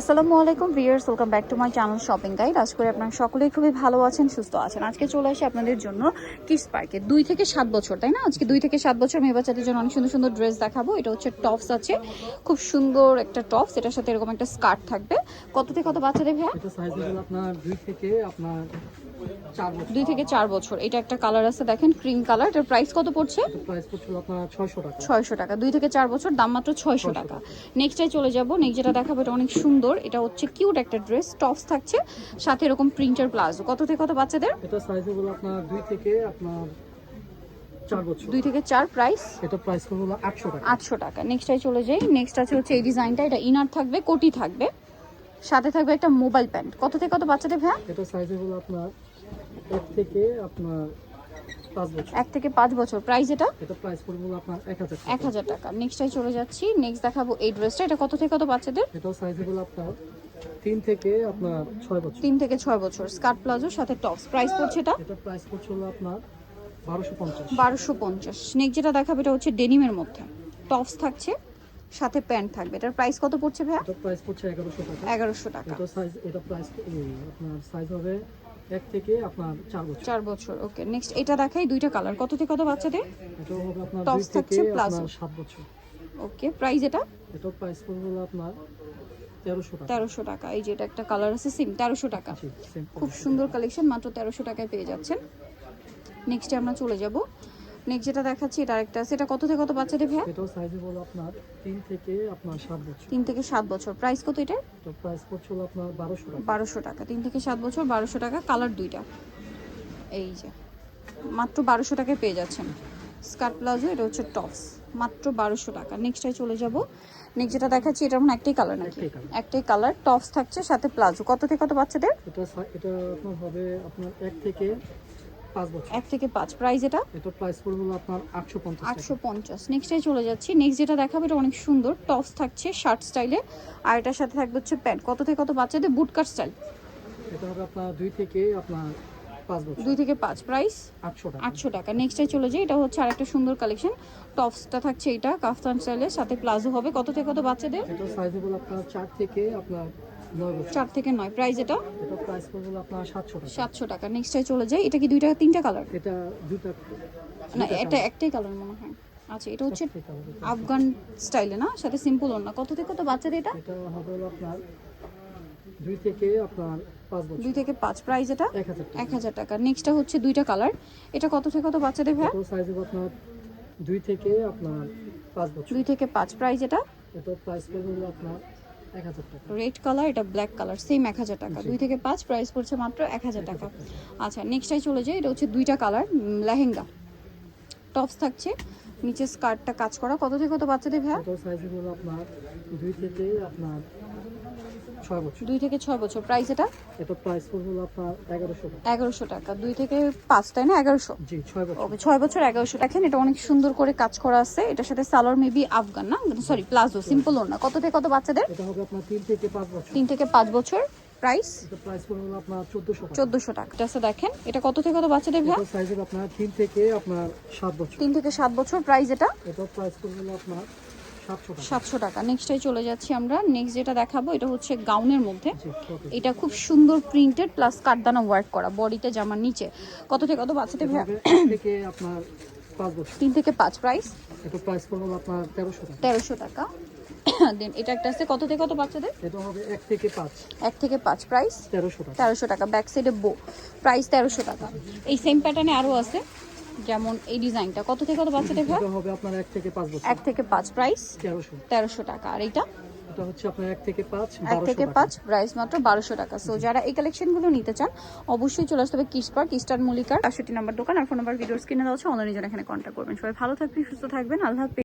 আসসালামু আলাইকুম viewers welcome back to my channel shopping guide. আজ করে আপনার সকলেই খুবই ভালো আছেন, সুস্থ আছেন। আজকে চলে আসি আপনাদের জন্য কিডস পার্কে। দুই থেকে সাত বছর, তাই না? আজকে দুই থেকে সাত বছর মেয়ে বাচ্চাদের জন্য অনেক সুন্দর সুন্দর ড্রেস দেখাবো। এটা হচ্ছে টপস আছে, খুব সুন্দর একটা টপস। এটার সাথে এরকম একটা স্কার্ট থাকবে। কত থেকে কত বাচ্চাদের ভাইয়া? আপনার দুই থেকে আপনার দুই থেকে চার বছর। এটা একটা কালার আছে দেখেন ক্রিম কালার এটার প্রাইস কত পড়ছে? ছয়শো টাকা। দুই থেকে চার বছর দাম মাত্র ছয়শো টাকা। নেক্সটটাই চলে যাব। নেক্সট যেটা দেখাবো এটা অনেক সুন্দর। এটা হচ্ছে কিউট একটা ড্রেস টপস থাকছে সাথে এরকম প্রিন্টার প্লাজো। কত থেকে কত বাচ্চাদের? এটা সাইজ হলো আপনার দুই থেকে আপনার চার দুই থেকে চার প্রাইস এটা প্রাইস হলো আটশো টাকা। আটশো টাকা। নেক্সটটাই চলে যাই। নেক্সট আছে হচ্ছে এই ডিজাইনটা এটা ইনার থাকবে কোটি থাকবে। সাথে থাকবে একটা মোবাইল প্যান্ট কত থেকে কত বাচ্চাদের ভ্যা এটা সাইজ হলো আপনার এক থেকে আপনার এক থেকে পাঁচ বছর। প্রাইস এটা প্রাইস পড়বে আপনার এক হাজার টাকা। নেক্সটটাই চলে যাচ্ছি। নেক্সট দেখাবো এই ড্রেসটা এটা কত থেকে কত বাচ্চাদের এটাও সাইজ হলো আপনার তিন থেকে আপনার ছয় বছর। তিন থেকে ছয় বছর। স্কার্ট প্লাজো সাথে টপস প্রাইস পড়ছে এটা? এটা প্রাইস পড়ছে হলো আপনার বারোশো পঞ্চাশ। বারোশো পঞ্চাশ। নেক্সট যেটা দেখাবে এটা হচ্ছে ডেনিমের মধ্যে। টপস থাকছে সাথে প্যান্ট থাকবে। এটার প্রাইস কত পড়ছে ভাইয়া? প্রাইস পড়ছে এগারোশো টাকা। এগারোশো টাকা। এটা সাইজ এটা প্রাইস আপনার সাইজ হবে এক থেকে আপনার চার বছর। 4 বছর ওকে। নেক্সট এটা দেখাই দুইটা কালার কত থেকে কত বাচ্চাদের? এটা হবে আপনার 2 থেকে প্লাস 7 বছর। ওকে প্রাইস এটা? এটা প্রাইস হলো আপনার তেরোশো টাকা। 1300 টাকা। এই যে এটা একটা কালার আছে সিম তেরোশো টাকা। খুব সুন্দর কালেকশন মাত্র তেরোশো টাকায় পেয়ে যাচ্ছেন। নেক্সটে আমরা চলে যাব। নেক্সট যেটা দেখাচ্ছি এটা আরেকটা আছে। এটা কত থেকে কত বাচ্চাদের ভাইয়া? এটাও সাইজে হলো আপনার তিন থেকে আপনার সাত বছর। তিন থেকে সাত বছর। প্রাইস কত এটার? তো প্রাইস পড়ছে হলো আপনার বারোশো টাকা। বারোশো টাকা। তিন থেকে সাত বছর বারোশো টাকা। কালার দুইটা। এই যে মাত্র বারোশো টাকায় পেয়ে যাচ্ছেন। স্কার্ট প্লাজো এটা হচ্ছে টপস মাত্র বারোশো টাকা। নেক্সটটাই চলে যাব। নেক্সট যেটা দেখাচ্ছি এটার মনে একটাই কালার নাকি? একটাই কালার টপস থাকছে সাথে প্লাজো কত থেকে কত বাচ্চাদের এটা এটা আপনার হবে আপনার এক থেকে পাঁচ বছর। এক থেকে পাঁচ প্রাইস এটা? এটা প্রাইস পড়বে হলো আপনার আটশো পঞ্চাশ আটশো পঞ্চাশ। নেক্সটে চলে যাচ্ছি। নেক্সট যেটা দেখাবে এটা অনেক সুন্দর। টপস থাকছে শার্ট স্টাইলে আর এটার সাথে থাকবে হচ্ছে প্যান্ট কত থেকে কত বাচ্চাদের বুটকাট স্টাইল এটা হবে আপনার দুই থেকে আপনার দুই থেকে পাঁচ প্রাইস আটশো টাকা। নেক্সটে চলে যাই। এটা হচ্ছে আরেকটা সুন্দর কালেকশন টপসটা থাকছে এটা কাফতান স্টাইলের সাথে প্লাজো হবে। কত থেকে কত বাচ্চাদের? এটা সাইজে আপনার চার থেকে আপনার চার থেকে নয়। প্রাইস এটা? প্রাইস পড়বে আপনার সাতশো টাকা। সাতশো টাকা। নেক্সটে চলে যাই। এটা কি দুইটা তিনটা কালার এটা না এটা একটাই কালার মনে হয়। আচ্ছা এটা হচ্ছে আফগান স্টাইলে না? সাথে সিম্পল ওর না কত থেকে কত বাচ্চাদের এটা? এটা হবে আপনার দুই থেকে আপনার দুই থেকে পাঁচ। প্রাইস এটা? এক হাজার টাকা। নেক্সটটা হচ্ছে দুইটা কালার এটা কত থেকে কত বাচ্চাদের ভাই সাইজ হবে আপনার দুই থেকে আপনার পাঁচ বছর। দুই থেকে পাঁচ। প্রাইস এটা? এটা প্রাইস পড়বে আপনার রেড কালার এটা ব্ল্যাক কালার সেম এক হাজার টাকা। দুই থেকে পাঁচ প্রাইস পড়ছে মাত্র এক হাজার টাকা। আচ্ছা নেক্সটাই চলে যায় এটা হচ্ছে দুইটা কালার লেহেঙ্গা। টপস থাকছে নিচে স্কার্টটা কাজ করা। কত থেকে কত বাচ্চাদের ভাই এটাও সাইজ হলো আপনার দুই থেকে আপনার দুই থেকে ছয় বছর। প্রাইস এটা? এটা প্রাইস হলো আপনার এগারোশো টাকা। এগারোশো টাকা। দুই থেকে পাঁচ তাই না? এগারোশো? জি ছয় বছর। ওকে ছয় বছর এগারোশো। দেখেন এটা অনেক সুন্দর করে কাজ করা আছে। এটার সাথে সালোয়ার মেবি আফগান না? সরি প্লাজো সিম্পল না কত থেকে কত বাচ্চাদের? এটা হবে আপনার তিন থেকে পাঁচ বছর। তিন থেকে পাঁচ বছর প্রাইস চোদ্দোশো টাকা। চোদ্দোশো টাকা। এটা দেখেন এটা কত থেকে কত বাচ্চাদের ভাই সাইজ আপনার তিন থেকে আপনার সাত বছর। তিন থেকে সাত বছর প্রাইস এটা? এটা প্রাইস পড়বে আপনার সাতশো টাকা। নেক্সটটাই চলে যাচ্ছি আমরা। নেক্সট যেটা দেখাবো এটা হচ্ছে গাউনের মধ্যে। এটা খুব সুন্দর প্রিন্টেড প্লাস কাঠদানা ওয়ার্ক করা বডিতে জামার নিচে। কত থেকে কত থেকে আপনার তিন থেকে পাঁচ প্রাইস এটা প্রাইস পড়বে আপনার তেরোশো টাকা। তেরোশো টাকা। দেন এটা একটা আছে কত থেকে কত বাচ্চাদের এটা হবে এক থেকে প্রাইস টাকা। ব্যাক সাইডে বো প্রাইস টাকা। এই সেম প্যাটার্নে আরও আছে। যেমন এই ডিজাইনটা। কত থেকে কত বাচ্চাদের ভাই হবে আপনার 1 থেকে পাঁচ বছর। 1 থেকে 5 প্রাইস তেরোশো। তেরোশো টাকা। আর এইটা? এটা হচ্ছে আপনার 1 থেকে পাঁচ এক বারোশো থেকে টাকা। পাঁচ প্রাইস মাত্র বারোশো টাকা। সো যারা এই কালেকশনগুলো নিতে চান অবশ্যই চলে আসতে হবে কিস পার্ক মল্লিকার আটষট্টি নাম্বার দোকান আর ফোন নাম্বার ভিডিওস স্ক্রিনে দেওয়া আছে। অনলাইনে যারা এখানে কন্টাক্ট করবেন। সবাই ভালো থাকবেন সুস্থ থাকবেন। আল্লাহ হাফেজ।